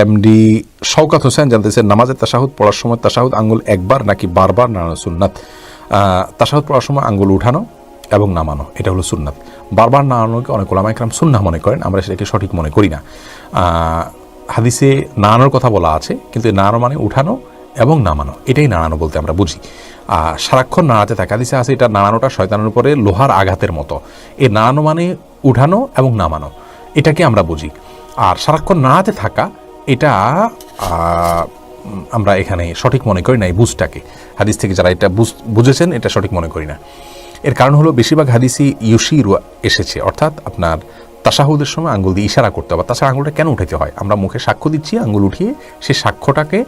MD Shaukat Hossain জানতেছেন, নামাজের তাসাহুদ পড়ার সময় তাসাহুদ আঙ্গুল একবার নাকি বারবার নাড়ানো সুন্নাত? তাসাহুদ পড়ার সময় আঙ্গুল উঠানো এবং নামানো, এটা হলো সুন্নাত। বারবার নাড়ানোকে অনেক ওলামাইকরাম সুন্না মনে করেন, আমরা সেটাকে সঠিক মনে করি না। হাদিসে নাড়ানোর কথা বলা আছে, কিন্তু নাড়ানো মানে উঠানো এবং নামানো, এটাই নাড়ানো বলতে আমরা বুঝি। আর সারাক্ষণ নাড়াতে থাকে, হাদিসে আছে এটা নাড়ানোটা শয়তানের উপরে লোহার আঘাতের মতো। এই নাড়ানো মানে উঠানো এবং নামানো, এটাকে আমরা বুঝি। আর সারাক্ষণ নাড়াতে থাকা এটা আমরা এখানে সঠিক মনে করি না এই বুঝটাকে। হাদিস থেকে যারা এটা বুঝ- বুঝেছেন, এটা সঠিক মনে করি না। এর কারণ হলো বেশিরভাগ হাদিসই ইউশির এসেছে, অর্থাৎ আপনার তাসাহুদের সময় আঙ্গুল দিয়ে ইশারা করতে হবে। তাছাড়া আঙ্গুলটা কেন উঠাতে হয়? আমরা মুখে সাক্ষ্য দিচ্ছি, আঙ্গুল উঠিয়ে সেই সাক্ষ্যটাকে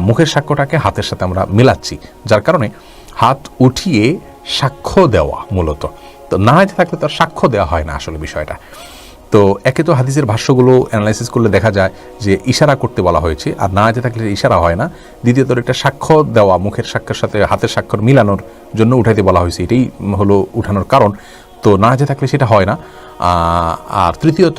মুখের সাক্ষ্যটাকে হাতের সাথে আমরা মেলাচ্ছি। যার কারণে হাত উঠিয়ে সাক্ষ্য দেওয়া মূলত। তো না থাকলে তো আর সাক্ষ্য দেওয়া হয় না আসলে বিষয়টা। তো একে তো হাদিসের ভাষ্যগুলো অ্যানালাইসিস করলে দেখা যায় যে ইশারা করতে বলা হয়েছে, আর না যেতে থাকলে ইশারা হয় না। দ্বিতীয়ত একটা সাক্ষ্য দেওয়া, মুখের সাক্ষ্যের সাথে হাতের স্বাক্ষর মিলানোর জন্য উঠাইতে বলা হয়েছে, এটাই হলো উঠানোর কারণ। তো না যেতে থাকলে সেটা হয় না। আর তৃতীয়ত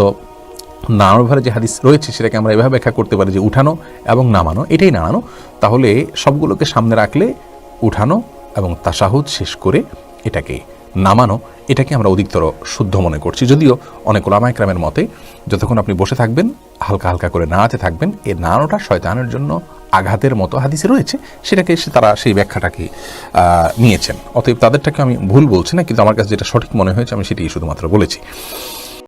ব্যাপারে যে হাদিস রয়েছে, সেটাকে আমরা এভাবে ব্যাখ্যা করতে পারি যে উঠানো এবং নামানো, এটাই নাড়ানো তাহলে সবগুলোকে সামনে রাখলে উঠানো এবং তাসাহুদ শেষ করে এটাকে নামানো, এটাকে আমরা অধিকতর শুদ্ধ মনে করছি। যদিও অনেক ওলামাইকরামের মতে, যতক্ষণ আপনি বসে থাকবেন, হালকা হালকা করে নাড়াতে থাকবেন, এ নাড়ানোটা শয়তানের জন্য আঘাতের মতো হাদিসে রয়েছে, সেটাকে সে তারা সেই ব্যাখ্যাটাকে নিয়েছেন। অতএব তাদেরটাকে আমি ভুল বলছি না, কিন্তু আমার কাছে যেটা সঠিক মনে হয়েছে, আমি সেটি শুধুমাত্র বলেছি।